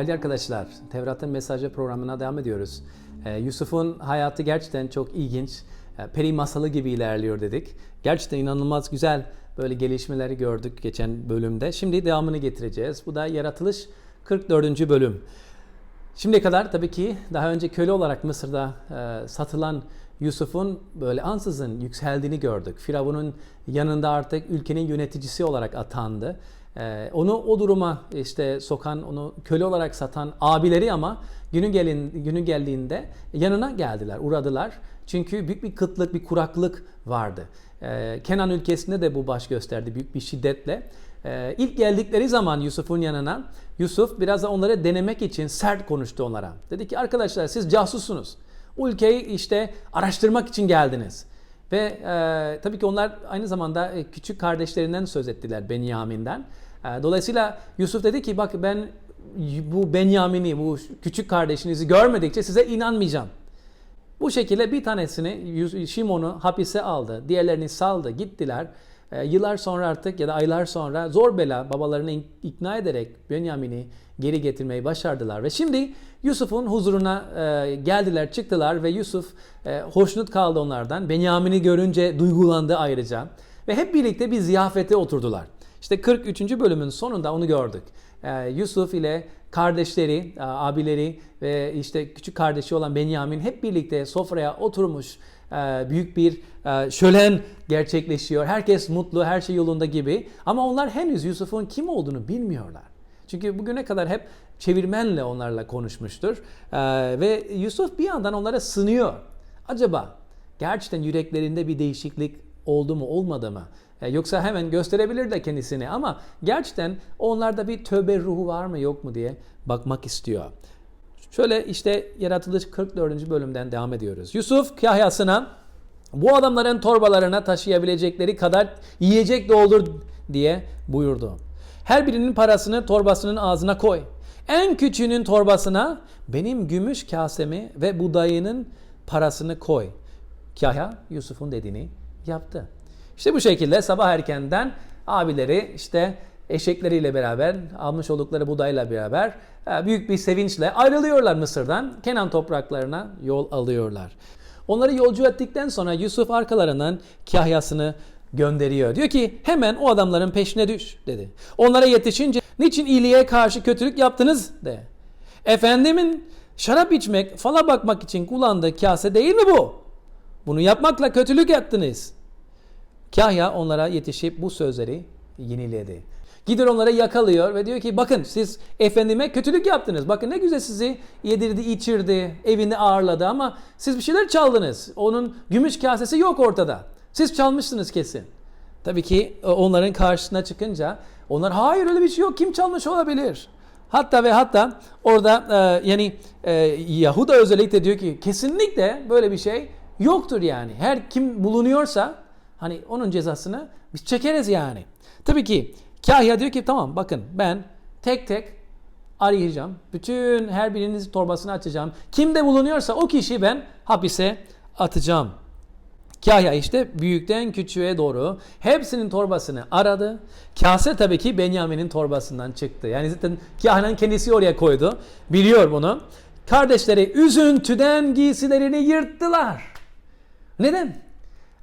Değerli arkadaşlar, Tevrat'ın mesajı programına devam ediyoruz. Ee, Yusuf'un hayatı gerçekten çok ilginç. Ee, peri masalı gibi ilerliyor dedik. Gerçekten inanılmaz güzel böyle gelişmeleri gördük geçen bölümde. Şimdi devamını getireceğiz. Bu da Yaratılış 44. bölüm. Şimdiye kadar tabii ki daha önce köle olarak Mısır'da e, satılan Yusuf'un böyle ansızın yükseldiğini gördük. Firavun'un yanında artık ülkenin yöneticisi olarak atandı. E, onu o duruma işte sokan, onu köle olarak satan abileri ama günü gelin günü geldiğinde yanına geldiler, uğradılar. Çünkü büyük bir kıtlık, bir kuraklık vardı. E, Kenan ülkesinde de bu baş gösterdi büyük bir şiddetle. Ee, ilk geldikleri zaman Yusuf'un yanına Yusuf biraz da onları denemek için sert konuştu onlara. Dedi ki arkadaşlar siz casussunuz. Ülkeyi işte araştırmak için geldiniz. Ve e, tabii ki onlar aynı zamanda e, küçük kardeşlerinden söz ettiler Benyamin'den. E, dolayısıyla Yusuf dedi ki bak ben bu Benyamin'i, bu küçük kardeşinizi görmedikçe size inanmayacağım. Bu şekilde bir tanesini Şimon'u hapise aldı. Diğerlerini saldı. Gittiler. E, yıllar sonra artık ya da aylar sonra zor bela babalarını ikna ederek Benyamin'i geri getirmeyi başardılar. Ve şimdi Yusuf'un huzuruna e, geldiler, çıktılar ve Yusuf e, hoşnut kaldı onlardan. Benyamin'i görünce duygulandı ayrıca. Ve hep birlikte bir ziyafete oturdular. İşte 43. bölümün sonunda onu gördük. Yusuf ile kardeşleri, abileri ve işte küçük kardeşi olan Benyamin hep birlikte sofraya oturmuş büyük bir e, şölen gerçekleşiyor. Herkes mutlu, her şey yolunda gibi. Ama onlar henüz Yusuf'un kim olduğunu bilmiyorlar. Çünkü bugüne kadar hep çevirmenle onlarla konuşmuştur. Ve Yusuf bir yandan onlara sınıyor. Acaba gerçekten yüreklerinde bir değişiklik oldu mu olmadı mı? Yoksa hemen gösterebilir de kendisini ama gerçekten onlarda bir tövbe ruhu var mı yok mu diye bakmak istiyor. Şöyle işte Yaratılış 44. bölümden devam ediyoruz. Yusuf kahyasına bu adamların torbalarına taşıyabilecekleri kadar yiyecek doldur diye buyurdu. Her birinin parasını torbasının ağzına koy. En küçüğünün torbasına benim gümüş kasemi ve budayının parasını koy. Kahya Yusuf'un dediğini yaptı. İşte bu şekilde sabah erkenden abileri işte eşekleriyle beraber almış oldukları budayla beraber büyük bir sevinçle ayrılıyorlar Mısır'dan. Kenan topraklarına yol alıyorlar. Onları yolcu ettikten sonra Yusuf arkalarından kahyasını gönderiyor. Diyor ki hemen o adamların peşine düş dedi. Onlara yetişince niçin iyiliğe karşı kötülük yaptınız de. Efendimin şarap içmek, fala bakmak için kullandığı kase değil mi bu? Bunu yapmakla kötülük yaptınız. Kahya onlara yetişip bu sözleri yeniledi. Gider onlara yakalıyor ve diyor ki bakın siz efendime kötülük yaptınız. Bakın ne güzel sizi yedirdi, içirdi, evinde ağırladı ama siz bir şeyler çaldınız. Onun gümüş kasesi yok ortada. Siz çalmışsınız kesin. Tabii ki e, onların karşısına çıkınca onlar hayır öyle bir şey yok. Kim çalmış olabilir? Hatta ve hatta orada e, yani e, Yahuda özellikle diyor ki kesinlikle böyle bir şey yoktur yani. Her kim bulunuyorsa hani onun cezasını biz çekeriz yani. Tabii ki Kahya diyor ki tamam bakın ben tek tek arayacağım. Bütün her birinizin torbasını açacağım. Kimde bulunuyorsa o kişiyi ben hapise atacağım. Kahya işte büyükten küçüğe doğru hepsinin torbasını aradı. Kase tabii ki Benyamin'in torbasından çıktı. Yani zaten Kahya'nın kendisi oraya koydu. Biliyor bunu. Kardeşleri üzüntüden giysilerini yırttılar. Neden?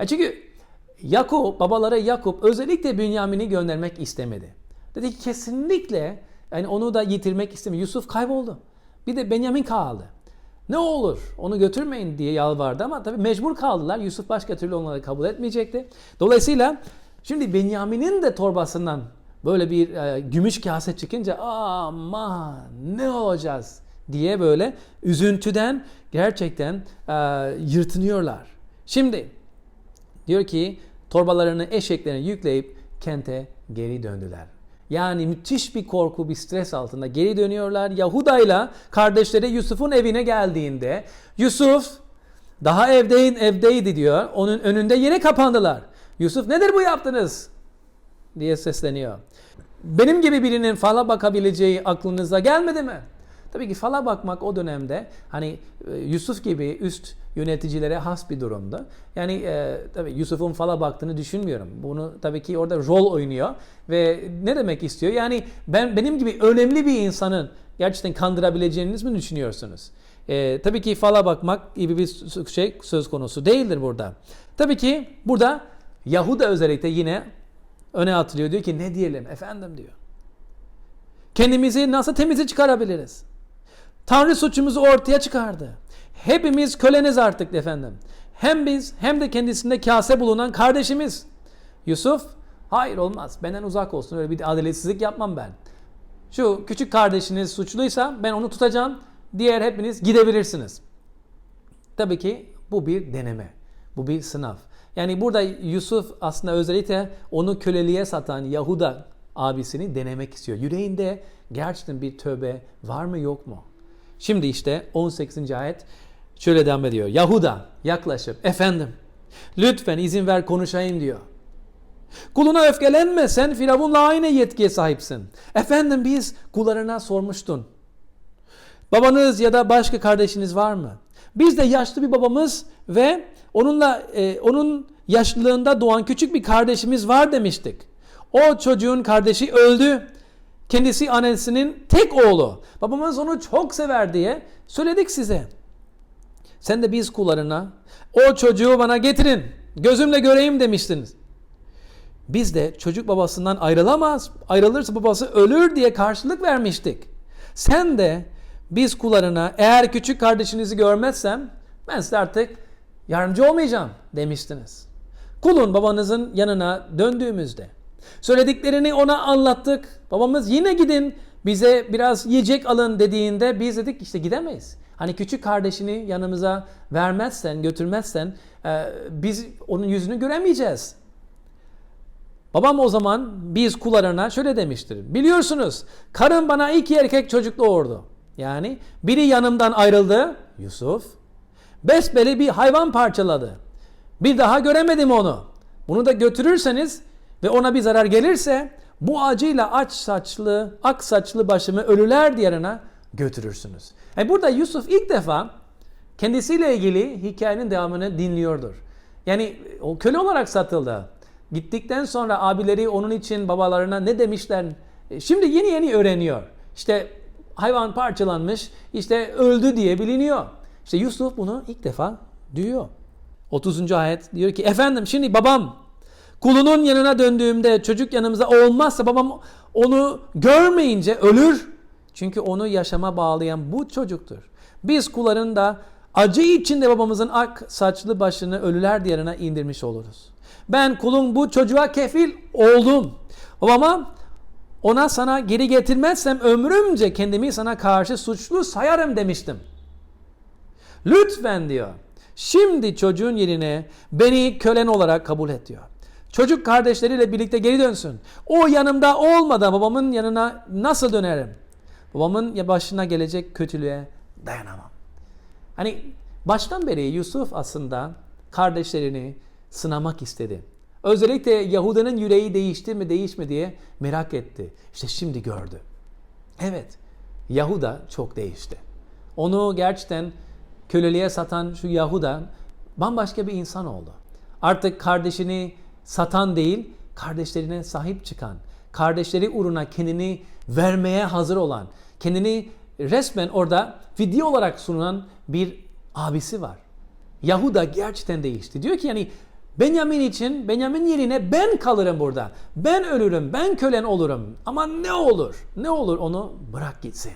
E çünkü Yakup, babaları Yakup özellikle Bünyamin'i göndermek istemedi. Dedi ki kesinlikle yani onu da yitirmek istemiyor. Yusuf kayboldu. Bir de Benyamin kaldı. Ne olur onu götürmeyin diye yalvardı ama tabii mecbur kaldılar. Yusuf başka türlü onları kabul etmeyecekti. Dolayısıyla şimdi Benyamin'in de torbasından böyle bir e, gümüş kase çıkınca aman ne olacağız diye böyle üzüntüden gerçekten e, yırtınıyorlar. Şimdi Diyor ki torbalarını eşeklerine yükleyip kente geri döndüler. Yani müthiş bir korku, bir stres altında geri dönüyorlar. Yahuda ile kardeşleri Yusuf'un evine geldiğinde Yusuf daha evdeyin evdeydi diyor. Onun önünde yere kapandılar. Yusuf nedir bu yaptınız? diye sesleniyor. Benim gibi birinin fala bakabileceği aklınıza gelmedi mi? Tabii ki fala bakmak o dönemde hani e, Yusuf gibi üst yöneticilere has bir durumda. Yani e, tabii Yusuf'un fala baktığını düşünmüyorum. Bunu tabii ki orada rol oynuyor ve ne demek istiyor? Yani ben benim gibi önemli bir insanın gerçekten kandırabileceğiniz mi düşünüyorsunuz? Ee, tabii ki fala bakmak gibi bir şey söz konusu değildir burada. Tabii ki burada Yahuda özellikle yine öne atılıyor. Diyor ki ne diyelim efendim diyor. Kendimizi nasıl temize çıkarabiliriz? Tanrı suçumuzu ortaya çıkardı. Hepimiz köleniz artık efendim. Hem biz hem de kendisinde kase bulunan kardeşimiz. Yusuf hayır olmaz benden uzak olsun öyle bir adaletsizlik yapmam ben. Şu küçük kardeşiniz suçluysa ben onu tutacağım. Diğer hepiniz gidebilirsiniz. Tabii ki bu bir deneme. Bu bir sınav. Yani burada Yusuf aslında özellikle onu köleliğe satan Yahuda abisini denemek istiyor. Yüreğinde gerçekten bir tövbe var mı yok mu? Şimdi işte 18. ayet şöyle devam ediyor. Yahuda yaklaşıp efendim lütfen izin ver konuşayım diyor. Kuluna öfkelenme sen Firavun'la aynı yetkiye sahipsin. Efendim biz kullarına sormuştun. Babanız ya da başka kardeşiniz var mı? Biz de yaşlı bir babamız ve onunla e, onun yaşlılığında doğan küçük bir kardeşimiz var demiştik. O çocuğun kardeşi öldü. Kendisi annesinin tek oğlu. Babamız onu çok sever diye söyledik size. Sen de biz kullarına o çocuğu bana getirin. Gözümle göreyim demiştiniz. Biz de çocuk babasından ayrılamaz. Ayrılırsa babası ölür diye karşılık vermiştik. Sen de biz kullarına eğer küçük kardeşinizi görmezsem ben size artık yardımcı olmayacağım demiştiniz. Kulun babanızın yanına döndüğümüzde söylediklerini ona anlattık. Babamız yine gidin bize biraz yiyecek alın dediğinde biz dedik işte gidemeyiz. Hani küçük kardeşini yanımıza vermezsen, götürmezsen e, biz onun yüzünü göremeyeceğiz. Babam o zaman biz kullarına şöyle demiştir. Biliyorsunuz karım bana iki erkek çocuk doğurdu. Yani biri yanımdan ayrıldı Yusuf. Besbeli bir hayvan parçaladı. Bir daha göremedim onu. Bunu da götürürseniz ve ona bir zarar gelirse bu acıyla aç saçlı, ak saçlı başımı ölüler diyarına götürürsünüz. Yani burada Yusuf ilk defa kendisiyle ilgili hikayenin devamını dinliyordur. Yani o köle olarak satıldı. Gittikten sonra abileri onun için babalarına ne demişler? E, Şimdi yeni yeni öğreniyor. İşte hayvan parçalanmış, işte öldü diye biliniyor. İşte Yusuf bunu ilk defa duyuyor. 30. ayet diyor ki efendim şimdi babam kulunun yanına döndüğümde çocuk yanımıza olmazsa babam onu görmeyince ölür. Çünkü onu yaşama bağlayan bu çocuktur. Biz kulların da acı içinde babamızın ak saçlı başını ölüler diyarına indirmiş oluruz. Ben kulun bu çocuğa kefil oldum. Babama ona sana geri getirmezsem ömrümce kendimi sana karşı suçlu sayarım demiştim. Lütfen diyor. Şimdi çocuğun yerine beni kölen olarak kabul et diyor. Çocuk kardeşleriyle birlikte geri dönsün. O yanımda olmadan babamın yanına nasıl dönerim? Babamın başına gelecek kötülüğe dayanamam. Hani baştan beri Yusuf aslında kardeşlerini sınamak istedi. Özellikle Yahuda'nın yüreği değişti mi değişmedi diye merak etti. İşte şimdi gördü. Evet, Yahuda çok değişti. Onu gerçekten köleliğe satan şu Yahuda bambaşka bir insan oldu. Artık kardeşini satan değil, kardeşlerine sahip çıkan, kardeşleri uğruna kendini vermeye hazır olan, kendini resmen orada video olarak sunulan bir abisi var. Yahuda gerçekten değişti. Diyor ki yani Benjamin için, Benjamin yerine ben kalırım burada. Ben ölürüm, ben kölen olurum. Ama ne olur, ne olur onu bırak gitsin.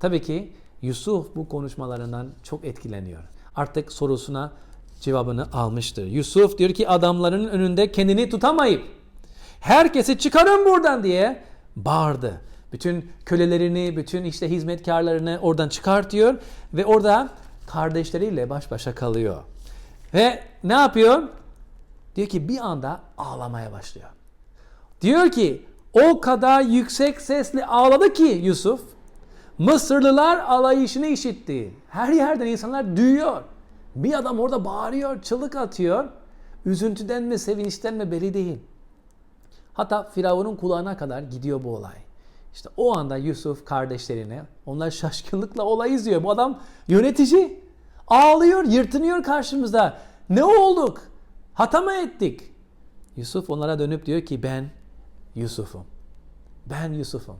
Tabii ki Yusuf bu konuşmalarından çok etkileniyor. Artık sorusuna cevabını almıştır. Yusuf diyor ki adamların önünde kendini tutamayıp herkesi çıkarın buradan diye bağırdı. Bütün kölelerini, bütün işte hizmetkarlarını oradan çıkartıyor ve orada kardeşleriyle baş başa kalıyor. Ve ne yapıyor? Diyor ki bir anda ağlamaya başlıyor. Diyor ki o kadar yüksek sesle ağladı ki Yusuf. Mısırlılar alayışını işitti. Her yerden insanlar duyuyor. Bir adam orada bağırıyor, çığlık atıyor. Üzüntüden mi, sevinçten mi belli değil. Hatta Firavun'un kulağına kadar gidiyor bu olay. İşte o anda Yusuf kardeşlerine, onlar şaşkınlıkla olay izliyor. Bu adam yönetici. Ağlıyor, yırtınıyor karşımızda. Ne olduk? Hata mı ettik? Yusuf onlara dönüp diyor ki ben Yusuf'um. Ben Yusuf'um.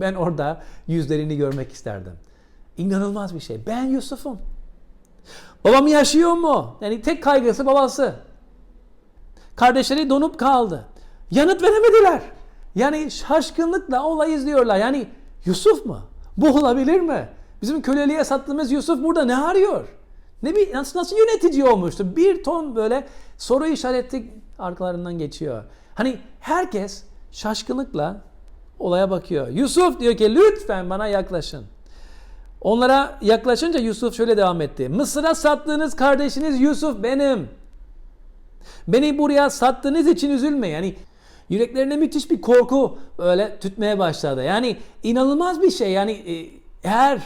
Ben orada yüzlerini görmek isterdim. İnanılmaz bir şey. Ben Yusuf'um. Babam yaşıyor mu? Yani tek kaygısı babası. Kardeşleri donup kaldı. Yanıt veremediler. Yani şaşkınlıkla olay izliyorlar. Yani Yusuf mu? Bu olabilir mi? Bizim köleliğe sattığımız Yusuf burada ne arıyor? Ne bir nasıl, nasıl yönetici olmuştu? Bir ton böyle soru işareti arkalarından geçiyor. Hani herkes şaşkınlıkla olaya bakıyor. Yusuf diyor ki lütfen bana yaklaşın. Onlara yaklaşınca Yusuf şöyle devam etti. Mısır'a sattığınız kardeşiniz Yusuf benim. Beni buraya sattığınız için üzülme. Yani yüreklerine müthiş bir korku öyle tütmeye başladı. Yani inanılmaz bir şey. Yani e, eğer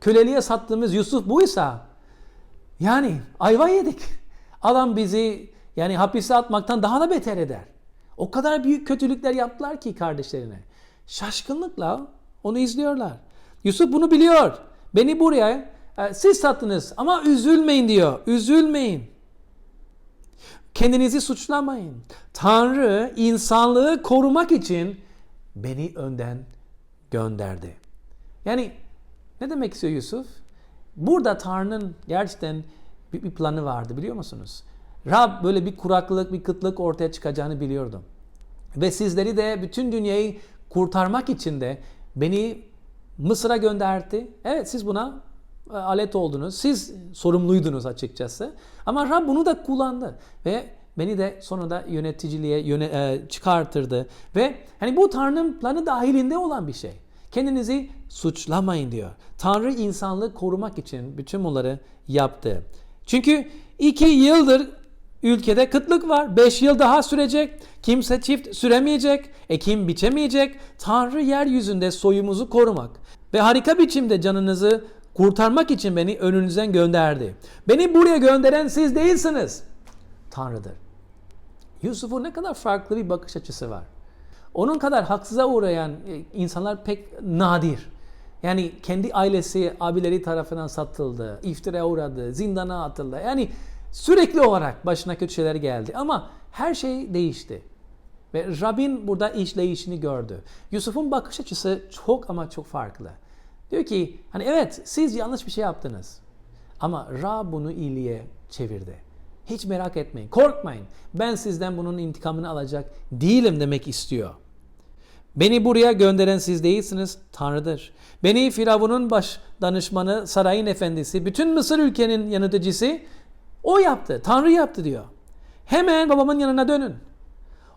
köleliğe sattığımız Yusuf buysa yani ayva yedik. Adam bizi yani hapise atmaktan daha da beter eder. O kadar büyük kötülükler yaptılar ki kardeşlerine. Şaşkınlıkla onu izliyorlar. Yusuf bunu biliyor. Beni buraya e, siz sattınız ama üzülmeyin diyor. Üzülmeyin. Kendinizi suçlamayın. Tanrı insanlığı korumak için beni önden gönderdi. Yani ne demek istiyor Yusuf? Burada Tanrı'nın gerçekten bir, bir planı vardı biliyor musunuz? Rab böyle bir kuraklık, bir kıtlık ortaya çıkacağını biliyordum. Ve sizleri de bütün dünyayı kurtarmak için de beni Mısır'a gönderdi. Evet siz buna e, alet oldunuz. Siz sorumluydunuz açıkçası. Ama Rab bunu da kullandı ve beni de sonunda yöneticiliğe yöne, e, çıkartırdı ve hani bu Tanrı'nın planı dahilinde olan bir şey. Kendinizi suçlamayın diyor. Tanrı insanlığı korumak için bütün bunları yaptı. Çünkü iki yıldır ülkede kıtlık var. Beş yıl daha sürecek. Kimse çift süremeyecek. Ekim biçemeyecek. Tanrı yeryüzünde soyumuzu korumak ve harika biçimde canınızı kurtarmak için beni önünüzden gönderdi. Beni buraya gönderen siz değilsiniz. Tanrı'dır. Yusuf'un ne kadar farklı bir bakış açısı var. Onun kadar haksıza uğrayan e, insanlar pek nadir. Yani kendi ailesi abileri tarafından satıldı, iftira uğradı, zindana atıldı. Yani sürekli olarak başına kötü şeyler geldi ama her şey değişti. Ve Rabbin burada işleyişini gördü. Yusuf'un bakış açısı çok ama çok farklı. Diyor ki hani evet siz yanlış bir şey yaptınız. Ama Rab bunu iyiliğe çevirdi. Hiç merak etmeyin, korkmayın. Ben sizden bunun intikamını alacak değilim demek istiyor. Beni buraya gönderen siz değilsiniz, Tanrı'dır. Beni Firavun'un baş danışmanı, sarayın efendisi, bütün Mısır ülkenin yöneticisi o yaptı, Tanrı yaptı diyor. Hemen babamın yanına dönün.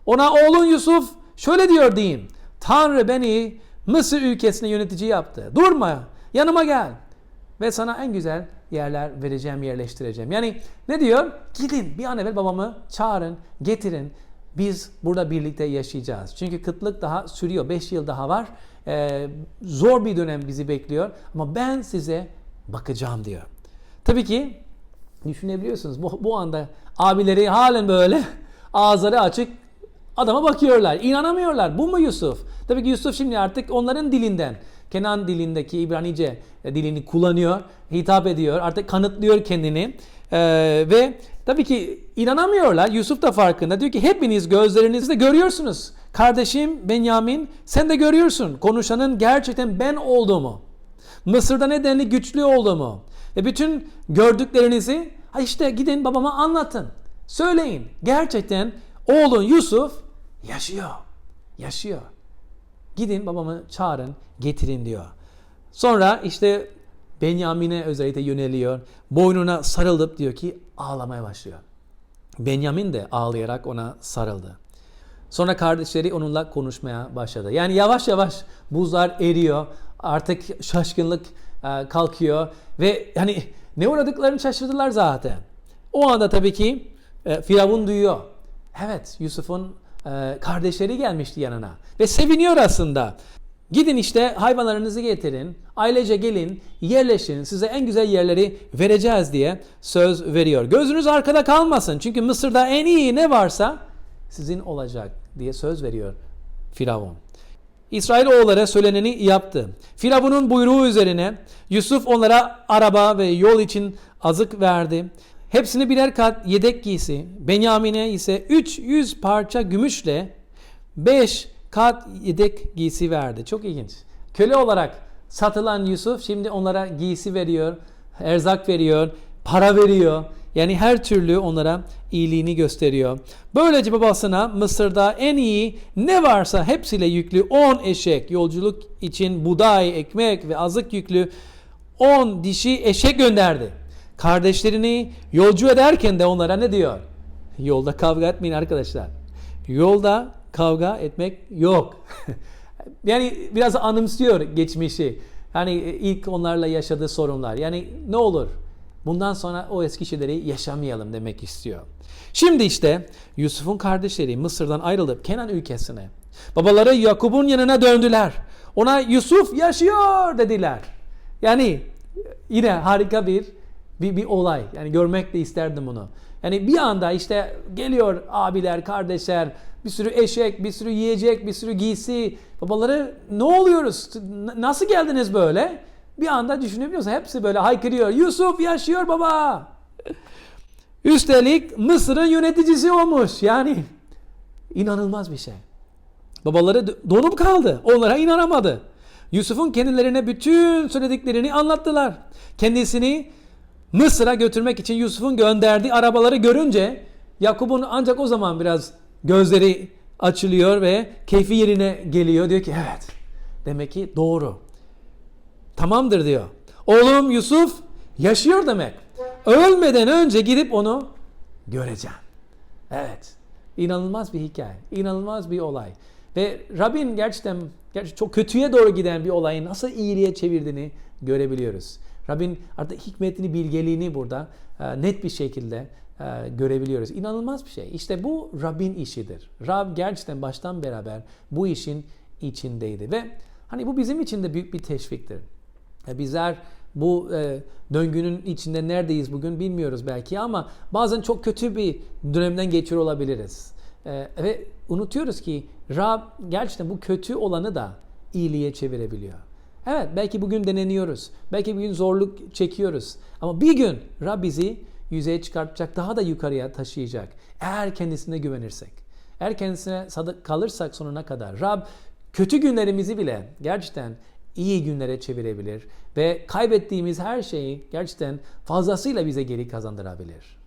Ona oğlun Yusuf şöyle diyor deyin. Tanrı beni Mısır ülkesine yönetici yaptı. Durma, yanıma gel. Ve sana en güzel yerler vereceğim, yerleştireceğim. Yani ne diyor? Gidin bir an evvel babamı çağırın, getirin. Biz burada birlikte yaşayacağız. Çünkü kıtlık daha sürüyor. 5 yıl daha var. Ee, zor bir dönem bizi bekliyor. Ama ben size bakacağım diyor. Tabii ki düşünebiliyorsunuz. Bu, bu anda abileri halen böyle ağızları açık adama bakıyorlar. İnanamıyorlar. Bu mu Yusuf? Tabii ki Yusuf şimdi artık onların dilinden Kenan dilindeki İbranice dilini kullanıyor, hitap ediyor, artık kanıtlıyor kendini. Ee, ve tabii ki inanamıyorlar. Yusuf da farkında. Diyor ki hepiniz gözlerinizle görüyorsunuz. Kardeşim Benyamin sen de görüyorsun. Konuşanın gerçekten ben olduğumu. Mısır'da ne denli güçlü olduğumu. Ve bütün gördüklerinizi işte gidin babama anlatın. Söyleyin. Gerçekten oğlun Yusuf yaşıyor. Yaşıyor. Gidin babamı çağırın, getirin diyor. Sonra işte Benyamin'e özellikle yöneliyor. Boynuna sarılıp diyor ki ağlamaya başlıyor. Benyamin de ağlayarak ona sarıldı. Sonra kardeşleri onunla konuşmaya başladı. Yani yavaş yavaş buzlar eriyor. Artık şaşkınlık kalkıyor ve hani ne uğradıklarını şaşırdılar zaten. O anda tabii ki e, Firavun duyuyor. Evet Yusuf'un e, kardeşleri gelmişti yanına ve seviniyor aslında. Gidin işte hayvanlarınızı getirin, ailece gelin, yerleşin, size en güzel yerleri vereceğiz diye söz veriyor. Gözünüz arkada kalmasın çünkü Mısır'da en iyi ne varsa sizin olacak diye söz veriyor Firavun. İsrail oğulları söyleneni yaptı. Firavun'un buyruğu üzerine Yusuf onlara araba ve yol için azık verdi. Hepsini birer kat yedek giysi, Benyamin'e ise 300 parça gümüşle 5 kat yedek giysi verdi. Çok ilginç. köle olarak satılan Yusuf şimdi onlara giysi veriyor, erzak veriyor, para veriyor. Yani her türlü onlara iyiliğini gösteriyor. Böylece babasına Mısır'da en iyi ne varsa hepsiyle yüklü 10 eşek yolculuk için buğday, ekmek ve azık yüklü 10 dişi eşek gönderdi. Kardeşlerini yolcu ederken de onlara ne diyor? Yolda kavga etmeyin arkadaşlar. Yolda kavga etmek yok. yani biraz anımsıyor geçmişi. Hani ilk onlarla yaşadığı sorunlar. Yani ne olur bundan sonra o eski şeyleri yaşamayalım demek istiyor. Şimdi işte Yusuf'un kardeşleri Mısır'dan ayrılıp Kenan ülkesine, babaları Yakup'un yanına döndüler. Ona Yusuf yaşıyor dediler. Yani yine harika bir bir, bir olay. Yani görmek de isterdim bunu. Yani bir anda işte geliyor abiler, kardeşler, bir sürü eşek, bir sürü yiyecek, bir sürü giysi. Babaları ne oluyoruz? Nasıl geldiniz böyle? Bir anda düşünebiliyor musun? Hepsi böyle haykırıyor. Yusuf yaşıyor baba. Üstelik Mısır'ın yöneticisi olmuş. Yani inanılmaz bir şey. Babaları donup kaldı. Onlara inanamadı. Yusuf'un kendilerine bütün söylediklerini anlattılar. Kendisini Mısır'a götürmek için Yusuf'un gönderdiği arabaları görünce Yakup'un ancak o zaman biraz gözleri açılıyor ve keyfi yerine geliyor. Diyor ki evet demek ki doğru. Tamamdır diyor. Oğlum Yusuf yaşıyor demek. Ölmeden önce gidip onu göreceğim. Evet. İnanılmaz bir hikaye. inanılmaz bir olay. Ve Rabbin gerçekten, gerçekten çok kötüye doğru giden bir olayı nasıl iyiliğe çevirdiğini görebiliyoruz. Rabbin artık hikmetini, bilgeliğini burada e, net bir şekilde e, görebiliyoruz. İnanılmaz bir şey. İşte bu Rabbin işidir. Rab gerçekten baştan beraber bu işin içindeydi ve hani bu bizim için de büyük bir teşviktir. Bizler bu e, döngünün içinde neredeyiz bugün bilmiyoruz belki ama bazen çok kötü bir dönemden geçiyor olabiliriz. E, ve unutuyoruz ki Rab gerçekten bu kötü olanı da iyiliğe çevirebiliyor. Evet belki bugün deneniyoruz. Belki bugün zorluk çekiyoruz. Ama bir gün Rab bizi yüzeye çıkartacak, daha da yukarıya taşıyacak. Eğer kendisine güvenirsek. Eğer kendisine sadık kalırsak sonuna kadar. Rab kötü günlerimizi bile gerçekten iyi günlere çevirebilir ve kaybettiğimiz her şeyi gerçekten fazlasıyla bize geri kazandırabilir.